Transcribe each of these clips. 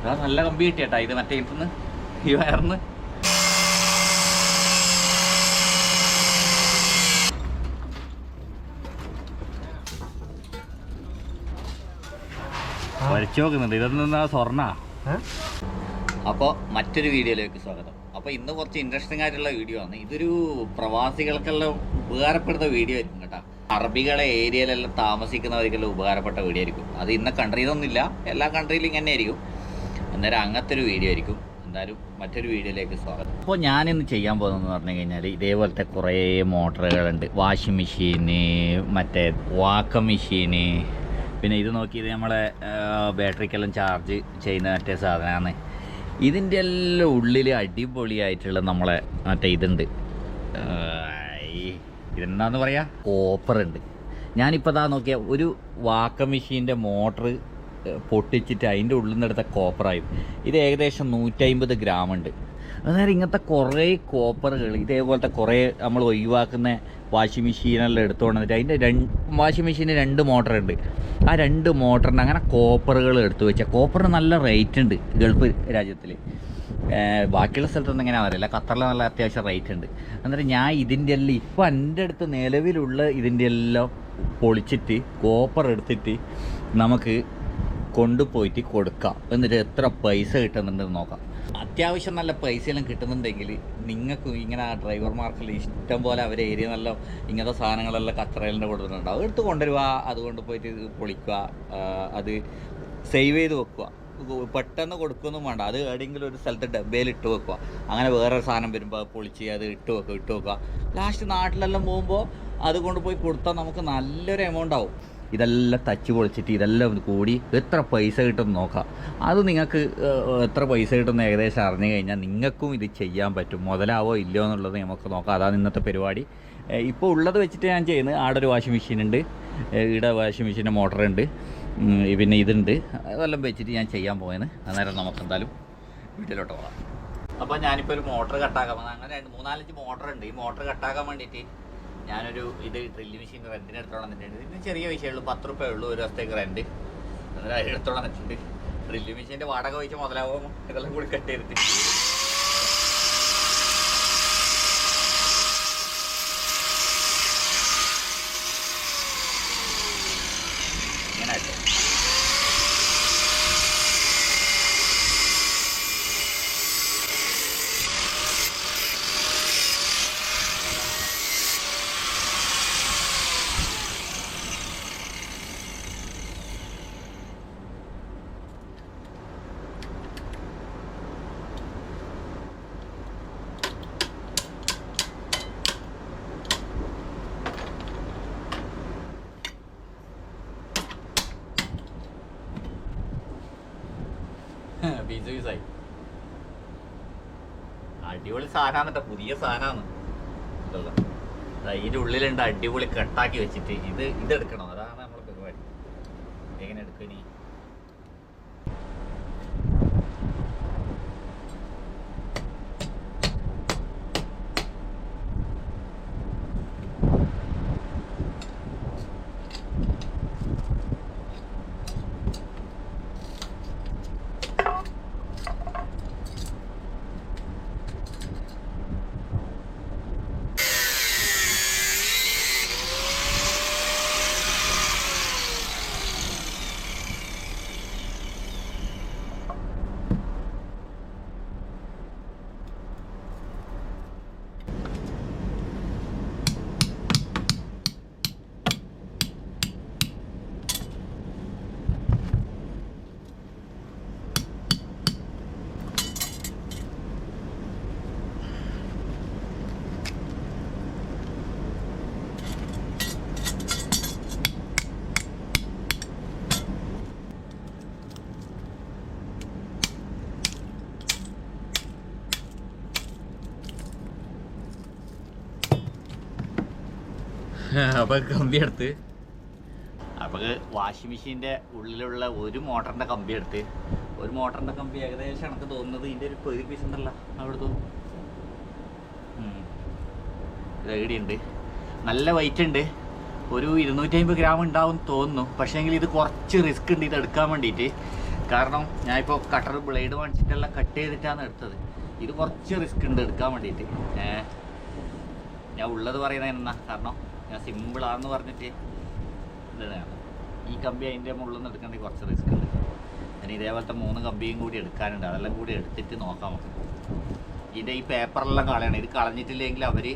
അതാ നല്ല കമ്പി കിട്ടിയേട്ടാ. ഇത് മറ്റേ ഇന്ന് ഈ വയർന്ന് വരച്ചു നോക്കുന്നുണ്ട്. ഇതൊന്നും സ്വർണ? അപ്പോൾ മറ്റൊരു വീഡിയോയിലേക്ക് സ്വാഗതം. അപ്പോൾ ഇന്ന് കുറച്ച് ഇൻട്രസ്റ്റിംഗ് ആയിട്ടുള്ള വീഡിയോ ആണ്. ഇതൊരു പ്രവാസികൾക്കെല്ലാം ഉപകാരപ്പെടുന്ന വീഡിയോ ആയിരിക്കും കേട്ടോ. അറബികളെ ഏരിയയിലെല്ലാം താമസിക്കുന്നവർക്കെല്ലാം ഉപകാരപ്പെട്ട വീഡിയോ ആയിരിക്കും. അത് ഇന്ന കൺട്രിയിലൊന്നുമില്ല എല്ലാ കൺട്രിയിലും ഇങ്ങനെ ആയിരിക്കും അന്നേരം അങ്ങനത്തെ ഒരു വീഡിയോ ആയിരിക്കും. എന്തായാലും മറ്റൊരു വീഡിയോയിലേക്ക് സ്വാഗതം. അപ്പോൾ ഞാനിന്ന് ചെയ്യാൻ പോകുന്നതെന്ന് പറഞ്ഞു കഴിഞ്ഞാൽ ഇതേപോലത്തെ കുറേ മോട്ടറുകളുണ്ട്. വാഷിംഗ് മെഷീന് മറ്റേ വാക്ക മെഷീന്. പിന്നെ ഇത് നോക്കിയത് നമ്മളെ ബാറ്ററിക്കെല്ലാം ചാർജ് ചെയ്യുന്ന മറ്റേ സാധനമാണ്. ഇതിന്റെ എല്ലാം ഉള്ളിൽ അടിപൊളിയായിട്ടുള്ള നമ്മളെ മറ്റേ ഇതുണ്ട്. ഇതെന്താന്ന് പറയുക കോപ്പറുണ്ട്. ഞാനിപ്പോൾ താ നോക്കിയ ഒരു വാക്ക മെഷീന്റെ മോട്ടർ പൊട്ടിച്ചിട്ട് അതിന്റെ ഉള്ളിൽ നിന്ന് എടുത്ത കോപ്പറായും. ഇത് ഏകദേശം നൂറ്റമ്പത് ഗ്രാം ഉണ്ട്. അന്നേരം ഇങ്ങനത്തെ കുറേ കോപ്പറുകൾ ഇതേപോലത്തെ കുറേ നമ്മൾ ഒഴിവാക്കുന്ന വാഷിംഗ് മെഷീനെല്ലാം എടുത്തുകൊണ്ട് വന്നിട്ട് അതിന്റെ രണ്ട് വാഷിംഗ് മെഷീന് രണ്ട് മോട്ടറുണ്ട് ആ രണ്ട് മോട്ടറിന് അങ്ങനെ കോപ്പറുകൾ എടുത്തു വെച്ചാൽ കോപ്പറിന് നല്ല റേറ്റ് ഉണ്ട് ഗൾഫ് രാജ്യത്തിൽ. ബാക്കിയുള്ള സ്ഥലത്തൊന്നും എങ്ങനെ അറിയില്ല ഖത്തറിൽ നല്ല അത്യാവശ്യം റേറ്റ് ഉണ്ട്. അന്നേരം ഞാൻ ഇതിന്റെ എല്ലാം ഇപ്പം എന്റെ അടുത്ത് നിലവിലുള്ള ഇതിന്റെ എല്ലാം പൊളിച്ചിട്ട് കോപ്പർ എടുത്തിട്ട് നമുക്ക് കൊണ്ടുപോയിട്ട് കൊടുക്കാം. എന്നിട്ട് എത്ര പൈസ കിട്ടുന്നുണ്ടെന്ന് നോക്കാം. അത്യാവശ്യം നല്ല പൈസയെല്ലാം കിട്ടുന്നുണ്ടെങ്കിൽ നിങ്ങൾക്ക് ഇങ്ങനെ ആ ഡ്രൈവർമാർക്കെല്ലാം ഇഷ്ടം പോലെ അവരെ ഏരിയ നല്ല ഇങ്ങനത്തെ സാധനങ്ങളെല്ലാം കച്ചറയിലിന്റെ കൊടുത്തിട്ടുണ്ടാവും എടുത്ത് കൊണ്ടുവരിക അതുകൊണ്ട് പോയിട്ട് പൊളിക്കുക അത് സേവ് ചെയ്ത് വെക്കുക. പെട്ടെന്ന് കൊടുക്കൊന്നും വേണ്ട. അത് എവിടെയെങ്കിലും ഒരു സ്ഥലത്ത് ഡബ്ബയിൽ ഇട്ട് വെക്കുക. അങ്ങനെ വേറൊരു സാധനം വരുമ്പോൾ പൊളിച്ച് അത് ഇട്ട് വെക്കുക ഇട്ട് വെക്കുക. ലാസ്റ്റ് നാട്ടിലെല്ലാം പോകുമ്പോൾ അത് കൊണ്ടുപോയി കൊടുത്താൽ നമുക്ക് നല്ലൊരു എമൗണ്ട് ആവും. ഇതെല്ലാം തച്ച് പൊളിച്ചിട്ട് ഇതെല്ലാം കൂടി എത്ര പൈസ കിട്ടും നോക്കാം. അത് നിങ്ങൾക്ക് എത്ര പൈസ കിട്ടുമെന്ന് ഏകദേശം അറിഞ്ഞു കഴിഞ്ഞാൽ നിങ്ങൾക്കും ഇത് ചെയ്യാൻ പറ്റും. മുതലാവോ ഇല്ലയോ എന്നുള്ളത് നമുക്ക് നോക്കാം. അതാണ് ഇന്നത്തെ പരിപാടി. ഇപ്പോൾ ഉള്ളത് വെച്ചിട്ട് ഞാൻ ചെയ്യുന്നത് ആടെ ഒരു വാഷിംഗ് മെഷീൻ ഉണ്ട്. ഇവിടെ വാഷിംഗ് മെഷീന്റെ മോട്ടറുണ്ട് പിന്നെ ഇതുണ്ട്. അതെല്ലാം വെച്ചിട്ട് ഞാൻ ചെയ്യാൻ പോയത് അന്നേരം നമുക്ക് എന്തായാലും വീട്ടിലോട്ട് പോകാം. അപ്പോൾ ഞാനിപ്പോൾ ഒരു മോട്ടർ കട്ടാക്കാൻ അങ്ങനെ രണ്ട് മൂന്നാലഞ്ച് മോട്ടർ ഉണ്ട്. ഈ മോട്ടർ കട്ടാക്കാൻ വേണ്ടിയിട്ട് ഞാനൊരു ഇത് ഡ്രില്ല് മെഷീൻ റെന്റിന് എടുത്തോളം വന്നിട്ടുണ്ട്. ഇതിന് ചെറിയ വിഷയമുള്ളൂ പത്ത് റുപ്യ ഉള്ളൂ ഒരു ദിവസത്തേക്ക് റെന്റ് അന്നേരം എടുത്തോളം വന്നിട്ടുണ്ട് ഡ്രില്ല് മെഷീന്റെ വാടക വെച്ച് മുതലാവും ഇതെല്ലാം കൂടി കട്ട് ചെയ്തിട്ട് ഇങ്ങനെ ആയിട്ട് പീസ് പീസായി അടിപൊളി സാധനമാണ് പുതിയ സാധനമാണ്. ഇതിന്റെ ഉള്ളിലുണ്ട് അടിപൊളി കട്ടാക്കി വെച്ചിട്ട് ഇത് ഇതെടുക്കണം. അതാണ് നമ്മളെ പരിപാടി. എങ്ങനെ എടുക്കണി? അപ്പൊ കമ്പി എടുത്ത്. അപ്പൊ വാഷിംഗ് മെഷീന്റെ ഉള്ളിലുള്ള ഒരു മോട്ടറിന്റെ കമ്പി എടുത്ത്. ഒരു മോട്ടറിന്റെ കമ്പി ഏകദേശം എനിക്ക് തോന്നുന്നത് ഇതിന്റെ ഒരു പേര് പീസ് ഉണ്ടല്ലോ. അവിടെ തോന്നുന്നു ഉണ്ട്? നല്ല വെയിറ്റ് ഉണ്ട്. ഒരു ഇരുന്നൂറ്റി അമ്പത് ഗ്രാം ഉണ്ടാവും തോന്നുന്നു. പക്ഷേങ്കിൽ ഇത് കുറച്ച് റിസ്ക് ഉണ്ട് ഇത് എടുക്കാൻ വേണ്ടിയിട്ട്. കാരണം ഞാനിപ്പോൾ കട്ടർ ബ്ലേഡ് വാങ്ങിച്ചിട്ടെല്ലാം കട്ട് ചെയ്തിട്ടാണ് എടുത്തത്. ഇത് കുറച്ച് റിസ്ക് ഉണ്ട് എടുക്കാൻ വേണ്ടിയിട്ട്. ഞാൻ ഉള്ളത് പറയുന്നത് എന്നാ? കാരണം ഞാൻ സിമ്പിളാന്ന് പറഞ്ഞിട്ട് ഇതാണ് ഈ കമ്പി അതിന്റെ മുകളിൽ നിന്ന് എടുക്കണമെങ്കിൽ കുറച്ച് റിസ്ക് ഉണ്ട്. ഇനി ഇതേപോലത്തെ മൂന്ന് കമ്പിയും കൂടി എടുക്കാനുണ്ട്. അതെല്ലാം കൂടി എടുത്തിട്ട് നോക്കാം നമുക്ക്. ഇതിന്റെ ഈ പേപ്പറെല്ലാം കളയണം. ഇത് കളഞ്ഞിട്ടില്ലെങ്കിൽ അവർ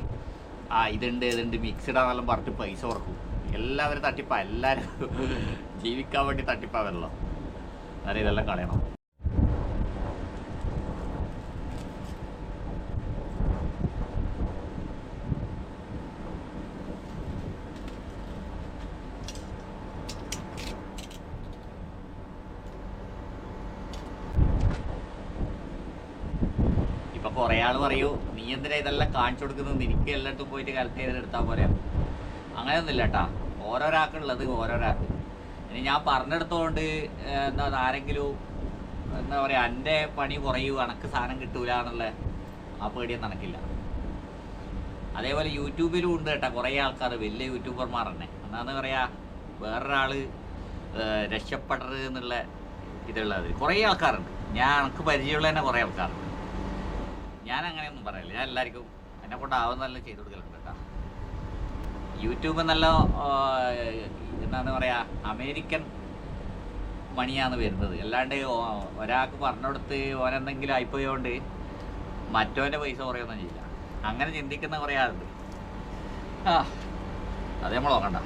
ആ ഇതുണ്ട് ഇതുണ്ട് മിക്സ് ആണെന്നെല്ലാം പറഞ്ഞിട്ട് പൈസ കുറക്കും എല്ലാവരും തട്ടിപ്പാ. എല്ലാവരും ജീവിക്കാൻ വേണ്ടി തട്ടിപ്പാവല്ലോ അന്നേരം ഇതെല്ലാം കളയണം ഇപ്പൊ കുറെ ആൾ പറയൂ നീ എന്തിനാ ഇതെല്ലാം കാണിച്ചു കൊടുക്കുന്നത്? നിനക്ക് എല്ലായിടത്തും പോയിട്ട് കലക്ട് ചെയ്തിട്ട് എടുത്താൽ പോരെ? അങ്ങനെയൊന്നുമില്ല കേട്ടാ ഓരോരാൾക്കുള്ളത് ഓരോരാൾക്ക്. ഇനി ഞാൻ പറഞ്ഞെടുത്തോണ്ട് എന്താ ആരെങ്കിലും എന്താ പറയാ എന്റെ പണി കുറയൂ കണക്ക് സാധനം കിട്ടൂല എന്നുള്ള ആ പേടിയൊന്നും നടക്കില്ല അതേപോലെ യൂട്യൂബിലും ഉണ്ട് കേട്ടോ കുറേ ആൾക്കാർ വലിയ യൂട്യൂബർമാർ തന്നെ. എന്നാന്ന് പറയാ വേറൊരാൾ ഏർ രക്ഷപ്പെടരുത് എന്നുള്ള ഇതുള്ളത്. കുറേ ആൾക്കാരുണ്ട്. ഞാൻ എനിക്ക് പരിചയമുള്ള തന്നെ കുറേ ആൾക്കാരുണ്ട്. ഞാൻ അങ്ങനെയൊന്നും പറയില്ല ഞാൻ എല്ലാവർക്കും എന്നെ കൊണ്ട് ആവുന്നതെല്ലാം ചെയ്തു കൊടുക്കലുണ്ട് കേട്ടോ. യൂട്യൂബ് നല്ല എന്താണ് പറയാ അമേരിക്കൻ മണിയാണ് വരുന്നത്. അല്ലാണ്ട് ഒരാൾക്ക് പറഞ്ഞുകൊടുത്ത് ഓനെന്തെങ്കിലും ആയിപ്പോയോണ്ട് മറ്റോന്റെ പൈസ കുറയൊന്നും ചെയ്യില്ല. അങ്ങനെ ചിന്തിക്കുന്ന കുറേ ആളുണ്ട്. ആ അത് നമ്മൾ നോക്കണ്ട.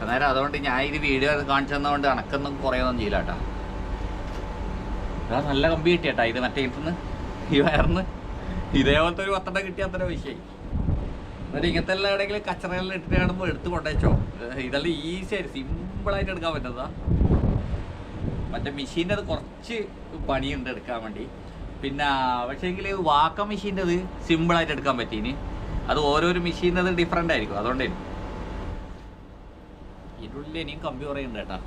അന്നേരം അതുകൊണ്ട് ഞാൻ ഇത് വീഡിയോ കാണിച്ചു തന്നതുകൊണ്ട് കണക്കൊന്നും കുറയൊന്നും ചെയ്യില്ല കേട്ടോ. നല്ല കമ്പി കിട്ടിയേട്ടാ ഇത് മറ്റേ ഇന്ന് ഈ വയറിന്ന്. ഇതേപോലത്തെ ഒരു പത്തെണ്ണം കിട്ടിയ അത്ര വിഷയമായി എന്നിട്ട് ഇങ്ങനത്തെ എല്ലാം എവിടെയെങ്കിലും കച്ചറകളിൽ ഇട്ടിട്ട് കാണുമ്പോൾ എടുത്ത് കൊണ്ടുവച്ചോ ഇതെല്ലാം ഈസി ആയിട്ട് സിമ്പിളായിട്ട് എടുക്കാൻ പറ്റുന്നതാ. മറ്റേ മെഷീന്റെ അത് കുറച്ച് പണിയുണ്ട് എടുക്കാൻ വേണ്ടി. പിന്നെ പക്ഷേങ്കിൽ വാക്ക മെഷീന്റെ അത് സിമ്പിളായിട്ട് എടുക്കാൻ പറ്റീന്. അത് ഓരോരോ മെഷീന്റെ അത് ഡിഫറെന്റ് ആയിരിക്കും അതുകൊണ്ടേ. ഇതിന്റെ ഉള്ളിൽ ഇനിയും കമ്പി ഉണ്ട് കേട്ടാ.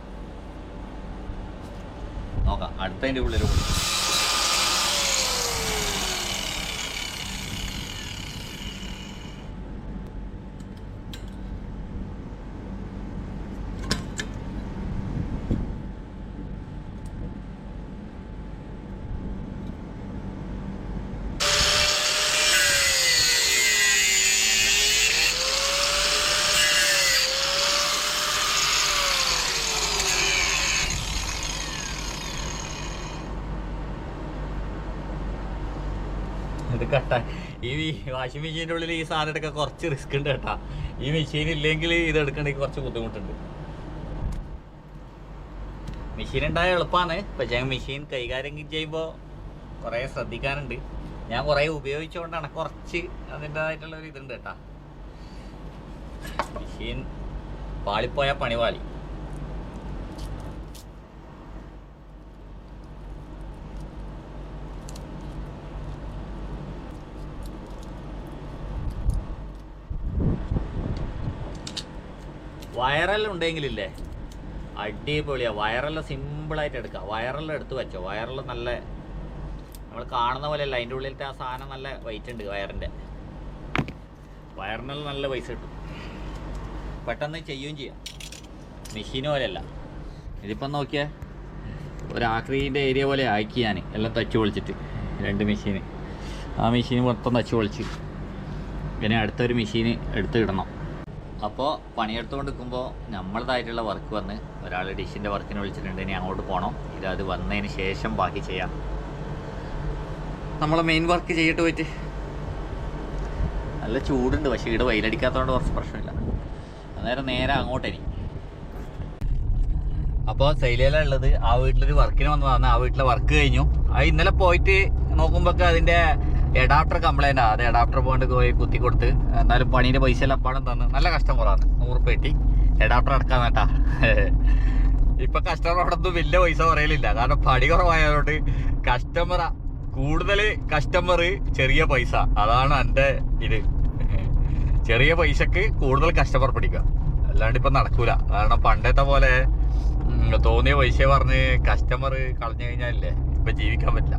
നോക്കാം അടുത്തതിന്റെ ഉള്ളിൽ കൂടി ഇത് കട്ടാ ഈ വാഷിംഗ് മെഷീന്റെ ഉള്ളിൽ ഈ സാധനം എടുക്കാൻ കുറച്ച് റിസ്ക് ഉണ്ട് കേട്ടാ. ഈ മെഷീൻ ഇല്ലെങ്കിൽ ഇത് എടുക്കണമെങ്കിൽ കുറച്ച് ബുദ്ധിമുട്ടുണ്ട്. മെഷീൻ ഉണ്ടായ എളുപ്പമാണ് പക്ഷേ മെഷീൻ കൈകാര്യം ചെയ്യുമ്പോൾ കുറേ ശ്രദ്ധിക്കാനുണ്ട്. ഞാൻ കുറേ ഉപയോഗിച്ചുകൊണ്ടാണ് കുറച്ച് അതിന്റെതായിട്ടുള്ള ഒരു ഇതുണ്ട് കേട്ടാ. മെഷീൻ പാളിപ്പോയ പണി വയറെല്ലാം ഉണ്ടെങ്കിലില്ലേ? വയറെല്ലാം സിമ്പിളായിട്ട് എടുക്കുക വയറെല്ലാം എടുത്ത് വെച്ചോ. വയറെല്ലാം നല്ല നമ്മൾ കാണുന്ന പോലെയല്ല. അതിന്റെ ഉള്ളിലത്തെ ആ സാധനം നല്ല വെയിറ്റ് ഉണ്ട് വയറിന്റെ. വയറിനെല്ലാം നല്ല പൈസ കിട്ടും. പെട്ടെന്ന് ചെയ്യുകയും ചെയ്യാം. മെഷീൻ പോലെയല്ല. ഇതിപ്പം നോക്കിയേ. ഒരു ആക്രീന്റെ ഏരിയ പോലെ ആക്കി ഞാൻ എല്ലാം തച്ചു പൊളിച്ചിട്ട്. രണ്ട് മെഷീന് ആ മെഷീൻ മൊത്തം തച്ചു പൊളിച്ച്. പിന്നെ അടുത്തൊരു മെഷീന് എടുത്ത് ഇടണം. അപ്പോൾ പണിയെടുത്തുകൊണ്ട് നിൽക്കുമ്പോൾ നമ്മളതായിട്ടുള്ള വർക്ക് വന്ന് ഒരാൾ ഡിഷിന്റെ വർക്കിന് വിളിച്ചിട്ടുണ്ട് ഇനി അങ്ങോട്ട് പോകണം ഇത് അത് വന്നതിന് ശേഷം ബാക്കി ചെയ്യാം. നമ്മളെ മെയിൻ വർക്ക് ചെയ്തിട്ട് പോയിട്ട്. നല്ല ചൂടുണ്ട് പക്ഷേ ഇവിടെ വെയിലടിക്കാത്തതുകൊണ്ട് കുറച്ച് പ്രശ്നമില്ല. അന്നേരം നേരെ അങ്ങോട്ട് അങ്ങോട്ടേനി അപ്പോൾ ശൈലിയിലുള്ളത് ആ വീട്ടിലൊരു വർക്കിന് വന്നതാണ് ആ വീട്ടിലെ വർക്ക് കഴിഞ്ഞു. അത് ഇന്നലെ പോയിട്ട് നോക്കുമ്പോൾ അതിന്റെ എഡാപ്റ്റർ കംപ്ലൈന്റ് അത് എഡാപ്റ്റർ പോയിട്ട് പോയി കുത്തി കൊടുത്ത് എന്നാലും പണീന്റെ പൈസ എല്ലാം അപ്പാടും തന്ന്. നല്ല കഷ്ടം കുറവാണ് നൂറ് പെട്ടി എഡാപ്റ്റർ അടക്കാൻ വേട്ടാ ഇപ്പം കസ്റ്റമറോടൊന്നും വലിയ പൈസ പറയലില്ല. കാരണം പണി കുറവായതുകൊണ്ട് കസ്റ്റമർ കൂടുതൽ കസ്റ്റമർ ചെറിയ പൈസ. അതാണ് എന്റെ ഇത്. ചെറിയ പൈസക്ക് കൂടുതൽ കസ്റ്റമർ പിടിക്കുക. അല്ലാണ്ട് ഇപ്പം നടക്കൂല. കാരണം പണ്ടത്തെ പോലെ തോന്നിയ പൈസ പറഞ്ഞ് കസ്റ്റമർ കളഞ്ഞു കഴിഞ്ഞാലേ ഇപ്പൊ ജീവിക്കാൻ പറ്റില്ല.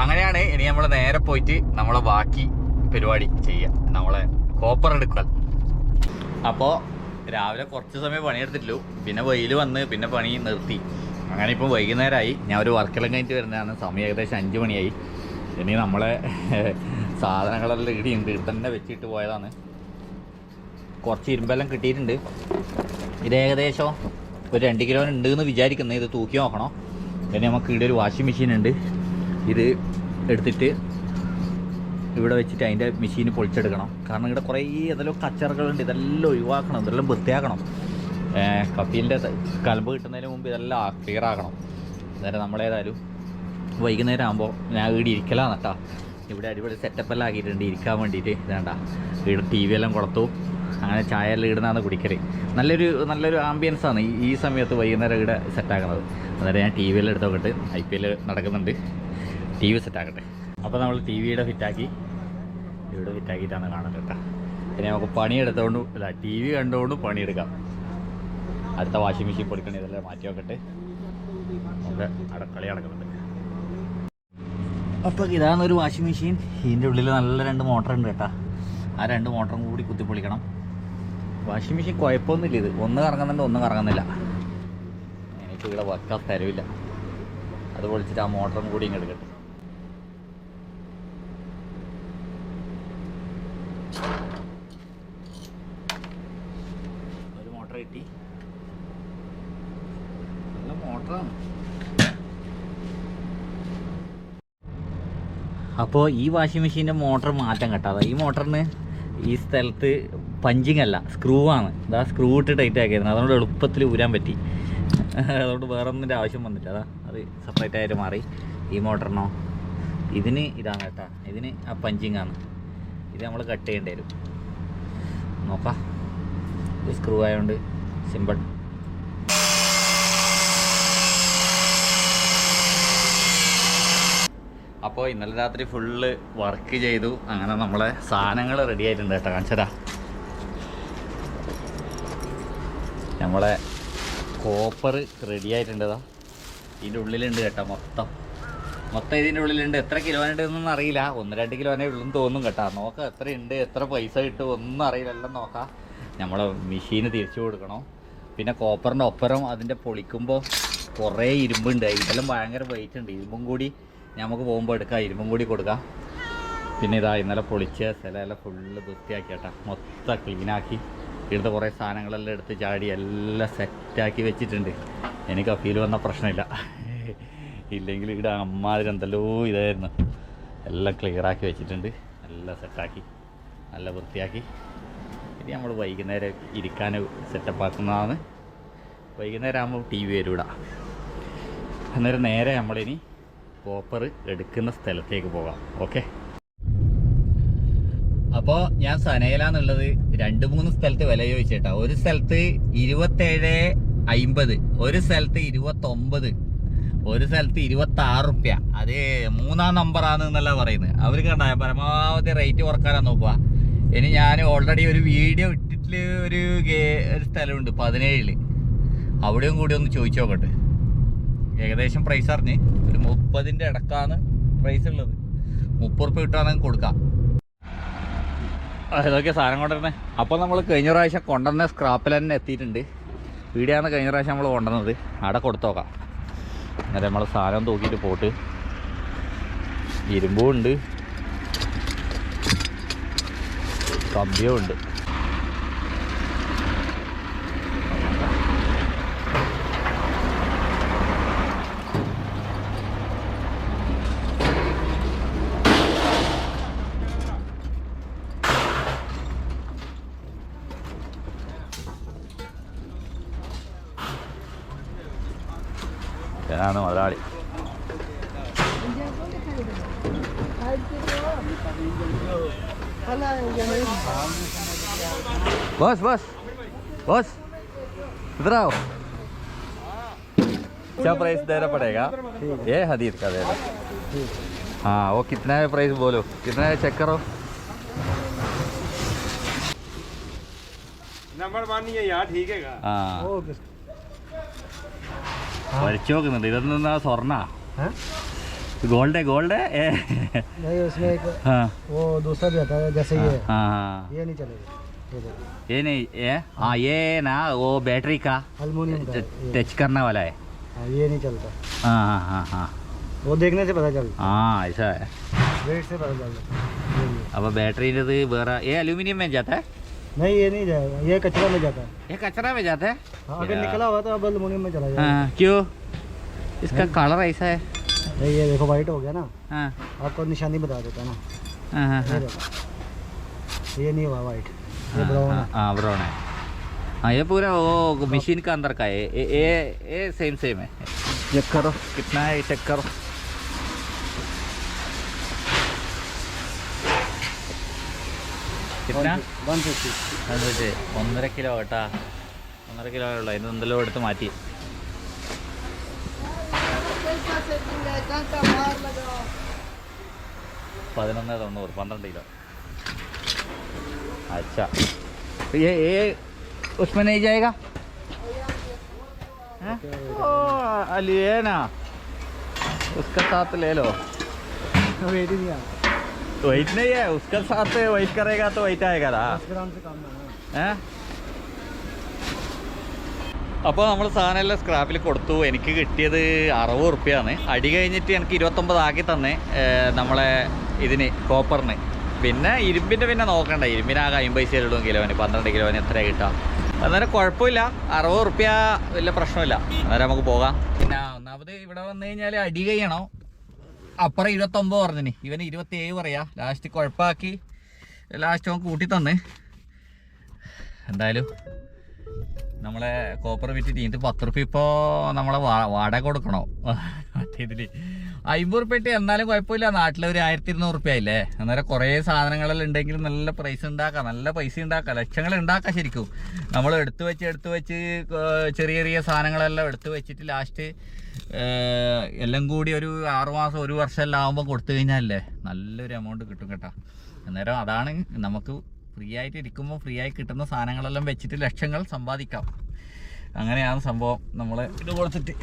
അങ്ങനെയാണ് ഇനി നമ്മൾ നേരെ പോയിട്ട് നമ്മളെ ബാക്കി പരിപാടി ചെയ്യുക നമ്മളെ കോപ്പർ എടുക്കൽ. അപ്പോൾ രാവിലെ കുറച്ച് സമയം പണിയെടുത്തിട്ടുള്ളൂ. പിന്നെ വെയിൽ വന്ന് പിന്നെ പണി നിർത്തി. അങ്ങനെ ഇപ്പം വൈകുന്നേരമായി ഞാൻ ഒരു വർക്കെല്ലാം കഴിഞ്ഞിട്ട് വരുന്നതാണ്. സമയം ഏകദേശം അഞ്ച് മണിയായി. ഇനി നമ്മളെ സാധനങ്ങളെല്ലാം ഇടി ഇവിടെ തന്നെ വെച്ചിട്ട് പോയതാണ്. കുറച്ച് ഇരുമ്പെല്ലാം കിട്ടിയിട്ടുണ്ട്. ഇത് ഏകദേശം ഒരു രണ്ട് ഉണ്ട് എന്ന് വിചാരിക്കുന്നത് ഇത് തൂക്കി നോക്കണം? പിന്നെ നമുക്ക് ഇവിടെ ഒരു വാഷിംഗ് മെഷീൻ ഉണ്ട്. ഇത് എടുത്തിട്ട് ഇവിടെ വെച്ചിട്ട് അതിന്റെ മെഷീൻ പൊളിച്ചെടുക്കണം. കാരണം ഇവിടെ കുറേ ഏതെല്ലാം കച്ചറകളുണ്ട്. ഇതെല്ലാം ഒഴിവാക്കണം. ഇതെല്ലാം വൃത്തിയാക്കണം. കപ്പീലിന്റെ കലമ്പ് കിട്ടുന്നതിന് മുമ്പ് ഇതെല്ലാം ക്ലിയർ ആക്കണം. അന്നേരം നമ്മളേതായാലും വൈകുന്നേരം ആകുമ്പോൾ ഞാൻ ഇവിടെ ഇരിക്കലാണ് കേട്ടോ ഇവിടെ അടിപൊളി സെറ്റപ്പ് എല്ലാം ആക്കിയിട്ടുണ്ട്. ഇരിക്കാൻ വേണ്ടിയിട്ട്. വേണ്ട ഇവിടെ ടി വി എല്ലാം കൊടുത്തു അങ്ങനെ ചായ എല്ലാം ഇടുന്നതാണ് കുടിക്കൽ. നല്ലൊരു നല്ലൊരു ആംബിയൻസാണ് ഈ- ഈ സമയത്ത് വൈകുന്നേരം ഇവിടെ സെറ്റാക്കുന്നത് അന്നേരം ഞാൻ ടി വിയിൽ എടുത്തോക്കിട്ട് ഐ പി എൽ നടക്കുന്നുണ്ട്. ടി വി സെറ്റാക്കട്ടെ അപ്പോൾ നമ്മൾ ടി വിയുടെ ഫിറ്റാക്കി ഇവിടെ ഫിറ്റാക്കിയിട്ടാണ് കാണുന്നത് കേട്ടോ. പിന്നെ നമുക്ക് പണിയെടുത്തോണ്ട് അല്ല ടി വി കണ്ടുകൊണ്ട് പണിയെടുക്കാം. അടുത്ത വാഷിംഗ് മെഷീൻ പൊടിക്കണ ഇതെല്ലാം മാറ്റി വെക്കട്ടെ. നമുക്ക് അടക്കളി കളി നടക്കുന്നുണ്ട്. അപ്പോൾ ഇതാണ് ഒരു വാഷിംഗ് മെഷീൻ ഇതിന്റെ ഉള്ളിൽ നല്ല രണ്ട് മോട്ടർ ഉണ്ട് കേട്ടോ. ആ രണ്ട് മോട്ടറും കൂടി കുത്തിപ്പൊളിക്കണം വാഷിംഗ് മെഷീൻ കുഴപ്പമൊന്നുമില്ല. ഇത് ഒന്ന് കറങ്ങുന്നുണ്ട് ഒന്ന് കറങ്ങുന്നില്ല. എനിക്ക് ഇവിടെ വെക്കാൻ തരവില്ല അത് പൊളിച്ചിട്ട് ആ മോട്ടറും കൂടി ഇങ്ങ് ഒരു മോട്ടർ കിട്ടി. നല്ല മോട്ടറാണ്. അപ്പോൾ ഈ വാഷിംഗ് മെഷീന്റെ മോട്ടർ മാറ്റം കേട്ടോ. ഈ മോട്ടറിന് ഈ സ്ഥലത്ത് പഞ്ചിങ് അല്ല സ്ക്രൂ ആണ് ഇതാ സ്ക്രൂ ഇട്ട് ടൈറ്റ് ആക്കിയിരുന്നു അതുകൊണ്ട് എളുപ്പത്തിൽ ഊരാൻ പറ്റി. അതുകൊണ്ട് വേറെ ഒന്നിന്റെ ആവശ്യം വന്നില്ല. അതാ അത് സെപ്പറേറ്റ് ആയിട്ട് മാറി. ഈ മോട്ടറിനോ ഇതിന് ഇതാണ് കേട്ടോ. ഇതിന് ആ പഞ്ചിങ് ആണ്. ഇത് നമ്മൾ കട്ട് ചെയ്യേണ്ടി വരും. നോക്കാം. ഇത് സ്ക്രൂ ആയതുകൊണ്ട് സിമ്പിൾ അപ്പോൾ ഇന്നലെ രാത്രി ഫുള്ള് വർക്ക് ചെയ്തു. അങ്ങനെ നമ്മളെ സാധനങ്ങൾ റെഡി ആയിട്ടുണ്ട് കേട്ടോ. കാണിച്ചതാ നമ്മളെ കോപ്പർ റെഡി ആയിട്ടുണ്ടതാ. ഇതിന്റെ ഉള്ളിലുണ്ട് കേട്ടോ മൊത്തം. മൊത്തം ഇതിന്റെ ഉള്ളിലുണ്ട്. എത്ര കിലോനുണ്ട് എന്നൊന്നും അറിയില്ല. ഒന്ന് രണ്ട് കിലോനെ ഉള്ളെന്ന് തോന്നും കേട്ടോ. നോക്കാം എത്ര ഉണ്ട് എത്ര പൈസ കിട്ടും ഒന്നും അറിയില്ല. എല്ലാം നോക്കാം. നമ്മളെ മെഷീന് തിരിച്ചു കൊടുക്കണം? പിന്നെ കോപ്പറിന്റെ ഒപ്പരം അതിന്റെ പൊളിക്കുമ്പോൾ കുറേ ഇരുമ്പുണ്ട്. ഇതെല്ലാം ഭയങ്കര വെയിറ്റ് ഉണ്ട്. ഇരുമ്പും കൂടി നമുക്ക് പോകുമ്പോൾ എടുക്കാം. ഇരുമ്പും കൂടി കൊടുക്കാം. പിന്നെ ഇതാ ഇന്നലെ പൊളിച്ച് സ്ഥലമെല്ലാം ഫുള്ള് വൃത്തിയാക്കി കേട്ടോ. മൊത്തം ക്ലീനാക്കി ഇവിടുത്തെ കുറേ സാധനങ്ങളെല്ലാം എടുത്ത് ചാടി എല്ലാം സെറ്റാക്കി വെച്ചിട്ടുണ്ട്. എനിക്ക് അപ്പീൽ വന്ന പ്രശ്നമില്ല. ഇല്ലെങ്കിൽ ഇവിടെ അമ്മാതിരി എന്തല്ലോ ഇതായിരുന്നു. എല്ലാം ക്ലിയറാക്കി വെച്ചിട്ടുണ്ട്. എല്ലാം സെറ്റാക്കി നല്ല വൃത്തിയാക്കി. ഇനി നമ്മൾ വൈകുന്നേരം ഇരിക്കാൻ സെറ്റപ്പ് ആക്കുന്നതാണ്. വൈകുന്നേരം ആകുമ്പോൾ ടി വി വരൂടാ. അന്നേരം നേരെ നമ്മളിനി കോപ്പർ എടുക്കുന്ന സ്ഥലത്തേക്ക് പോകാം. ഓക്കെ അപ്പോൾ ഞാൻ സനയിലാന്നുള്ളത് രണ്ട് മൂന്ന് സ്ഥലത്ത് വില ചോദിച്ചേട്ടാ. ഒരു സ്ഥലത്ത് ഇരുപത്തേഴ് അയിമ്പത് ഒരു സ്ഥലത്ത് ഇരുപത്തൊമ്പത് ഒരു സ്ഥലത്ത് ഇരുപത്തി ആറ് റുപ്യ. അത് മൂന്നാം ആണ് എന്നല്ല പറയുന്നത്. അവർ കണ്ട പരമാവധി റേറ്റ് കുറക്കാനാണ് നോക്കുക. ഇനി ഞാൻ ഓൾറെഡി ഒരു വീഡിയോ ഇട്ടിട്ട് ഒരു ഒരു സ്ഥലമുണ്ട് പതിനേഴിൽ. അവിടെയും കൂടി ഒന്ന് ചോദിച്ചു നോക്കട്ടെ. ഏകദേശം പ്രൈസ് അറിഞ്ഞ്. ഒരു മുപ്പതിന്റെ ഇടക്കാണ് പ്രൈസ് ഉള്ളത്. മുപ്പത് റുപ്യ കിട്ടുകയാണെങ്കിൽ കൊടുക്കാം. ഇതൊക്കെ സാധനം കൊണ്ടുവരണേ. അപ്പോൾ നമ്മൾ കഴിഞ്ഞ പ്രാവശ്യം കൊണ്ടുവന്ന സ്ക്രാപ്പിൽ തന്നെ എത്തിയിട്ടുണ്ട്. വീഡിയോ ആണ് കഴിഞ്ഞ പ്രാവശ്യം നമ്മൾ കൊണ്ടുവന്നത്. അവിടെ കൊടുത്തോക്കാം അന്നേരം നമ്മൾ സാധനം തൂക്കിയിട്ട് പോട്ട്. ഇരുമ്പും ഉണ്ട്. കമ്പിയും ഉണ്ട്. Boss, boss. Boss. उधर क्या प्राइस देना पड़ेगा ये हदीद का देना हाँ वो कितना है प्राइस बोलो कितना है चेक करो नंबर वन ही है यार ठीक है का हाँ पर्चों के में इधर ना सोरना गोल्ड है गोल्ड है नहीं उसमें एक हाँ वो दूसरा भी आता है जैसे ये हाँ ये नहीं चलेगा ये नहीं ये? हाँ ये ना वो बैटरी का टच करने वाला है। हाँ, ये नहीं चलता। हाँ हाँ हाँ हाँ। वो देखने से पता चलता हाँ ऐसा है। वेट से पता चलता अब बैटरी ने तो ये एल्यूमिनियम में जाता है? नहीं ये नहीं जाएगा ये कचरा में जाता है। ये कचरा में जाता है? हाँ, अगर निकला हुआ तो अब अलमोनियम में चला जाएगा। हाँ, क्यों? इसका कलर ऐसा है। नहीं ये देखो वाइट हो गया ना। हाँ। आपको निशानी बता देता ना। हाँ, हाँ, ये हाँ। नहीं हुआ वाइट हाँ हाँ, ब्राउन हाँ, है हाँ ब्राउन है हाँ ये पूरा वो मशीन का अंदर का है ये ये ये सेम सेम है चेक करो कितना है चेक करो कितना वन फिफ्टी അത് വെച്ച് ഒന്നര കിലോ കേട്ടാ ഒന്നര കിലോ ഉള്ളു അതിന് എന്തെല്ലോ എടുത്ത് മാറ്റി പതിനൊന്ന് തൊണ്ണൂറ് പന്ത്രണ്ട് കിലോ अच्छा तो ये ये उसमें नहीं जाएगा हैं? ओ लिए ना उसका साथ ले लो वेट ही नहीं आता वेट नहीं है उसका साथ वेट करेगा तो वेट आएगा ना दस ग्राम से कम है ना ഏ അപ്പോൾ നമ്മൾ സാധനമെല്ലാം സ്ക്രാപ്പിൽ കൊടുത്തു എനിക്ക് കിട്ടിയത് അറുപത് റുപ്യാണ് അടി കഴിഞ്ഞിട്ട് എനിക്ക് ഇരുപത്തൊമ്പത് ആക്കി തന്നെ ഏ, നമ്മളെ ഇതിന് കോപ്പറിന് പിന്നെ ഇരുമ്പിന്റെ പിന്നെ നോക്കണ്ട. ഇരുമ്പിനാകെ അമ്പത് ഇടും കിലോന്. പന്ത്രണ്ട് കിലോന് എത്ര കിട്ടാം? അന്നേരം കുഴപ്പമില്ല. അറുപത് റുപ്യ വലിയ പ്രശ്നമില്ല. അന്നേരം നമുക്ക് പോകാം. പിന്നെ ഒന്നാമത് ഇവിടെ വന്നു കഴിഞ്ഞാൽ അടി കഴിയണോ? അപ്പുറം ഇരുപത്തൊമ്പത് പറഞ്ഞിന്. ഇവന് ഇരുപത്തി ഏഴ് പറയാ. ലാസ്റ്റ് കുഴപ്പമാക്കി ലാസ്റ്റ് അവൻ കൂട്ടി തന്ന്. എന്തായാലും നമ്മളെ കോപ്പർ വിറ്റിട്ട് ഇതിന് പത്ത് റുപ്യ ഇപ്പോൾ നമ്മളെ വാടക കൊടുക്കണോ? മറ്റേ അമ്പത് പെട്ടി എന്നാലും കുഴപ്പമില്ല. നാട്ടിൽ ഒരു ആയിരത്തി ഇരുന്നൂറ് റുപ്യ ഇല്ലേ അന്നേരം കുറേ സാധനങ്ങളെല്ലാം ഉണ്ടെങ്കിൽ നല്ല പ്രൈസ് ഉണ്ടാക്കാം. നല്ല പൈസ ഉണ്ടാക്കാം. ലക്ഷങ്ങൾ ഉണ്ടാക്കാം ശരിക്കും. നമ്മൾ എടുത്തു വെച്ച് എടുത്തു വെച്ച് ചെറിയ ചെറിയ സാധനങ്ങളെല്ലാം എടുത്തു വെച്ചിട്ട് ലാസ്റ്റ് എല്ലാം കൂടി ഒരു ആറുമാസം ഒരു വർഷം എല്ലാം ആകുമ്പോൾ കൊടുത്തു കഴിഞ്ഞാലല്ലേ നല്ലൊരു എമൗണ്ട് കിട്ടും കേട്ടോ. അന്നേരം അതാണ് നമുക്ക് ഫ്രീ ആയിട്ട് ഇരിക്കുമ്പോൾ ഫ്രീ ആയി കിട്ടുന്ന സാധനങ്ങളെല്ലാം വെച്ചിട്ട് ലക്ഷങ്ങൾ സമ്പാദിക്കാം. അങ്ങനെയാണ് സംഭവം നമ്മൾ ഇത് കൊടുത്തിട്ട്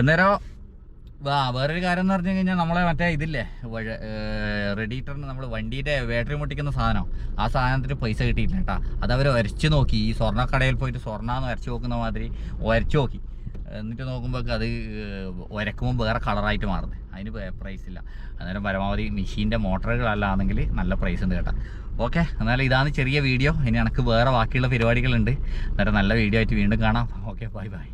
അന്നേരം വാ വേറൊരു കാര്യം എന്ന് പറഞ്ഞു കഴിഞ്ഞാൽ നമ്മളെ മറ്റേ ഇതില്ലേ റെഡീറ്ററിന് നമ്മൾ വണ്ടിയുടെ ബാറ്ററി മുട്ടിക്കുന്ന സാധനം. ആ സാധനത്തിന് പൈസ കിട്ടിയില്ല കേട്ടോ. അത് അവർ വരച്ച് നോക്കി. ഈ സ്വർണക്കടയിൽ പോയിട്ട് സ്വർണന്ന് ഒരച്ചു നോക്കുന്ന മാതിരി ഒരച്ചു നോക്കി. എന്നിട്ട് നോക്കുമ്പോൾ അത് ഒരക്കുമ്പോൾ വേറെ കളറായിട്ട് മാറുന്നത് അതിന് പ്രൈസ് ഇല്ല. അന്നേരം പരമാവധി മെഷീന്റെ മോട്ടറുകളല്ലാന്നെങ്കിൽ നല്ല പ്രൈസ് ഉണ്ട് കേട്ടോ. ഓക്കെ എന്നാലും ഇതാണ് ചെറിയ വീഡിയോ. ഇനി എനിക്ക് വേറെ ബാക്കിയുള്ള പരിപാടികളുണ്ട്. അന്നേരം നല്ല വീഡിയോ ആയിട്ട് വീണ്ടും കാണാം. Okay bye bye